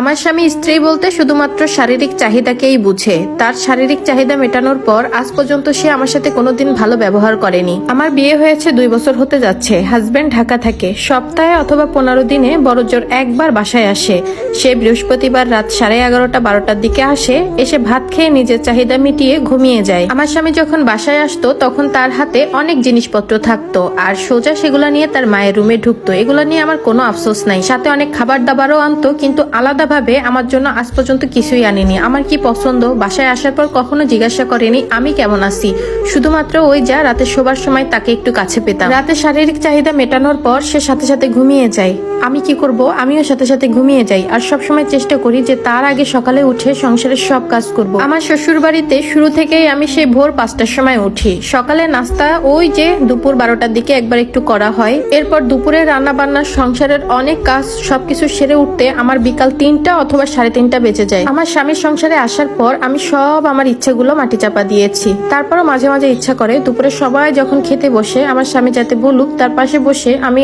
আমার স্বামী স্ত্রী বলতে শুধুমাত্র শারীরিক চাহিদাকেই বুঝে। তার শারীরিক চাহিদা মেটানোর পর আজ পর্যন্ত সে আমার সাথে কোনোদিন ভালো ব্যবহার করেনি। আমার বিয়ে হয়েছে দুই বছর হতে যাচ্ছে। হাজবেন্ড ঢাকা থাকে। সপ্তাহে অথবা পনেরো দিনে বড়জোর একবার বাসায় আসে। সে বৃহস্পতিবার রাত সাড়ে এগারোটা, বারোটার দিকে আসে। এসে ভাত খেয়ে নিজের চাহিদা মিটিয়ে ঘুমিয়ে যায়। আমার স্বামী যখন বাসায় আসতো, তখন তার হাতে অনেক জিনিসপত্র থাকতো। আর সোজা সেগুলো নিয়ে তার মায়ের রুমে ঢুকতো। এগুলো নিয়ে আমার কোনো আফসোস নাই। সাথে অনেক খাবার দাবারও আনতো, কিন্তু আলাদাভাবে আমার জন্য আজ পর্যন্ত কিছুই আনেনি। আমার কি পছন্দ? বাসায় আসার পর কখনো জিজ্ঞাসা করেনি, আমি কেমন আছি? শুধুমাত্র ওই যা রাতে শোবার সময় তাকে একটু কাছে পেতাম। রাতে শারীরিক চাহিদা মেটানোর পর সে সাথে সাথে ঘুমিয়ে যায়। আমি কি করব? আমিও সাথে সাথে ঘুমিয়ে যাই আর সবসময় চেষ্টা করি যে তার আগে সকালে উঠে সংসারের সব কাজ করব। আমার শ্বশুর বাড়িতে শুরু থেকেই আমি সেই ভোর পাঁচটার সময় উঠি। সকালে নাস্তা ওই যে দুপুর বারোটার দিকে একবার একটু করা হয়। এরপর দুপুরে রান্না বান্না সংসারের অনেক কাজ সবকিছু সেরে উঠতে আমার বিকাল তিনটা অথবা সাড়ে তিনটা বেজে যায়। আমার স্বামীর সংসারে আসার পর আমি সব আমার ইচ্ছেগুলো মাটি চাপা দিয়েছি। তারপরও মাঝে মাঝে ইচ্ছা করে, দুপুরে সবাই যখন খেতে বসে, আমার স্বামী যাতে বলুক, তার পাশে বসে আমি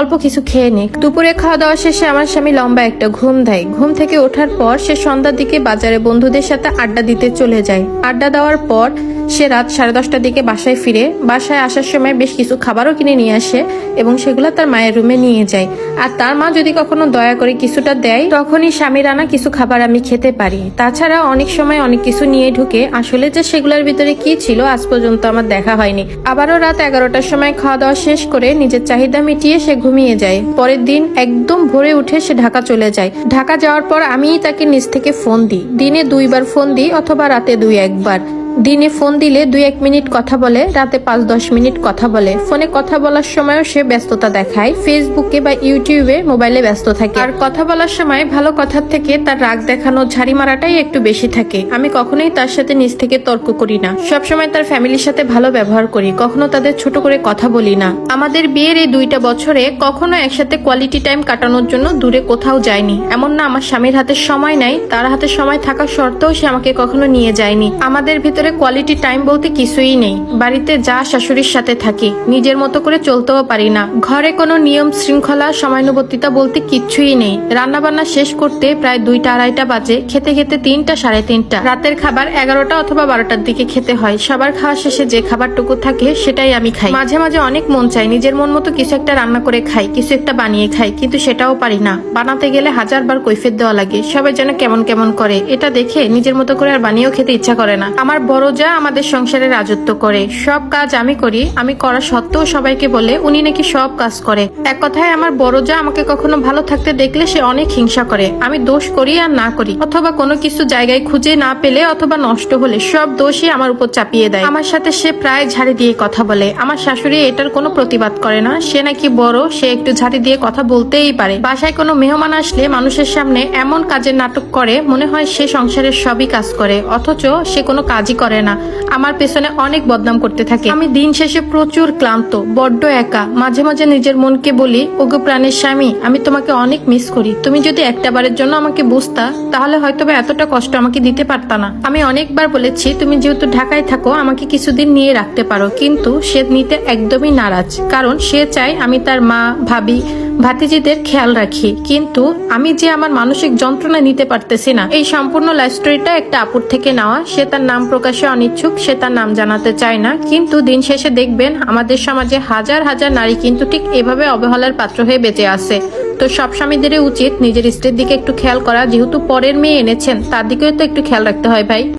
অল্প কিছু খেয়ে নিক দুপুরে খাওয়া দাওয়া শেষে আমার স্বামী লম্বা একটা ঘুম দেয়। ঘুম থেকে ওঠার পর সে সন্ধ্যার দিকে বাজারে বন্ধুদের সাথে আড্ডা দিতে চলে যায়। আড্ডা দেওয়ার পর সে রাত সাড়ে দশটার দিকে বাসায় ফিরে। বাসায় আসার সময় বেশ কিছু খাবারও কিনে নিয়ে আসে এবং সেগুলো তার মায়ের রুমে নিয়ে যায়। আর তার মা যদি কখনো দয়া করে কিছুটা দেয় তখনই স্বামীর আনা কিছু খাবার আমি খেতে পারি। তাছাড়া অনেক সময় অনেক কিছু নিয়ে ঢুকে, আসলে যে সেগুলোর ভিতরে কি ছিল আজ পর্যন্ত আমার দেখা হয়নি। আবারও রাত এগারোটার সময় খাওয়া দাওয়া শেষ করে নিজের চাহিদা মিটিয়ে সে ঘুমিয়ে যায়। পরের দিন একদম ভোরে উঠে সে ঢাকা চলে যায়। ঢাকা যাওয়ার পর আমিই তাকে নিজ থেকে ফোন দিই। দিনে দুইবার ফোন দিই অথবা রাতে দুই একবার। দিনে ফোন দিলে দুই এক মিনিট কথা বলে, রাতে পাঁচ দশ মিনিট কথা বলে। ফোনে কথা বলার সময়ও সে ব্যস্ততা দেখায়। ফেসবুকে বা ইউটিউবে মোবাইলে ব্যস্ত থাকে। আর কথা বলার সময় ভালো কথার থেকে তার রাগ দেখানো ঝাড়ি মারাটাই একটু বেশি থাকে। আমি কখনোই তার সাথে নিজ থেকে তর্ক করি না। সবসময় তার ফ্যামিলির সাথে ভালো ব্যবহার করি। কখনো তাদের ছোট করে কথা বলি না। আমাদের বিয়ের এই দুইটা বছরে কখনো একসাথে কোয়ালিটি টাইম কাটানোর জন্য দূরে কোথাও যায়নি এমন না আমার স্বামীর হাতে সময় নাই, তার হাতে সময় থাকা সত্ত্বেও সে আমাকে কখনো নিয়ে যায়নি। আমাদের ভিতরে কোয়ালিটি টাইম বলতে কিছুই নেই। বাড়িতে যা শাশুড়ির সাথে থাকি, নিজের মতো করে চলতেও পারি না। ঘরে কোনো নিয়ম শৃঙ্খলা সময়ানুবর্তিতা বলতে কিচ্ছুই নেই। রান্না বান্না শেষ করতে প্রায় দুইটা আড়াইটা বাজে, খেতে খেতে তিনটা, সাড়ে তিনটা। রাতের খাবার এগারোটা অথবা বারোটার দিকে খেতে হয়। সবার খাওয়া শেষে যে খাবারটুকু থাকে সেটাই আমি খাই। মাঝে মাঝে অনেক মন চাই, নিজের মন মতো কিছু একটা রান্না করে খাই, কিছু একটা বানিয়ে খাই, কিন্তু সেটাও পারি না। বানাতে গেলে হাজার বার কৈফিয়ত দেওয়া লাগে, সবাই যেন কেমন কেমন করে। এটা দেখে নিজের মতো করে আর বানিয়েও খেতে ইচ্ছা করে না। আমার বড় যা আমাদের সংসারে রাজত্ব করে। সব কাজ আমি করি, আমি করা সত্ত্বেও সবাইকে বলে উনি নাকি সব কাজ করে। এক কথায় আমার বড় যা আমাকে কখনো ভালো থাকতে দেখলে সে অনেক হিংসা করে। আমি দোষ করি আর না করি, অথবা কোনো কিছু জায়গায় খুঁজে না পেলে অথবা নষ্ট হলে সব দোষই আমার উপর চাপিয়ে দেয়। আমার সাথে সে প্রায় ঝাড়ি দিয়ে কথা বলে। আমার শাশুড়ি এটার কোনো প্রতিবাদ করে না। সে নাকি বড়, সে একটু ঝাড়ি দিয়ে কথা বলতেই পারে। বাসায় কোনো মেহমান আসলে মানুষের সামনে এমন কাজের নাটক করে, মনে হয় সে সংসারের সবই কাজ করে, অথচ সে কোনো কাজই করে না। আমার পেছনে অনেক বদনাম করতে থাকে। আমি দিন শেষে প্রচুর ক্লান্ত, বড্ড একা। মাঝে মাঝে নিজের মনকে বলি, ওগো প্রাণের স্বামী, আমি তোমাকে অনেক মিস করি। তুমি যদি একটা বারের জন্য আমাকে বুঝতা, তাহলে হয়তো এতটা কষ্ট আমাকে দিতে পারতা না। আমি অনেকবার বলেছি, তুমি যেহেতু ঢাকায় থাকো, আমাকে কিছুদিন নিয়ে রাখতে পারো। কিন্তু সে নিতে একদমই নারাজ। কারণ সে চায় আমি তার মা, ভাবি ভাতিজিদের খেয়াল রাখি, কিন্তু আমি যে আমার মানসিক যন্ত্রণা নিতে পারতেছি না, এই সম্পূর্ণ লাইফ স্টোরিটা একটা আপুর থেকে নেওয়া। সে তার নাম প্রকাশে অনিচ্ছুক, সে তার নাম জানাতে চায় না, কিন্তু দিন শেষে দেখবেন আমাদের সমাজে হাজার হাজার নারী কিন্তু ঠিক এভাবে অবহেলার পাত্র হয়ে বেঁচে আছে। তো সব স্বামীদেরই উচিত নিজের স্ত্রীর দিকে একটু খেয়াল করা, যেহেতু পরের মেয়ে এনেছেন, তার দিকেও তো একটু খেয়াল রাখতে হয় ভাই।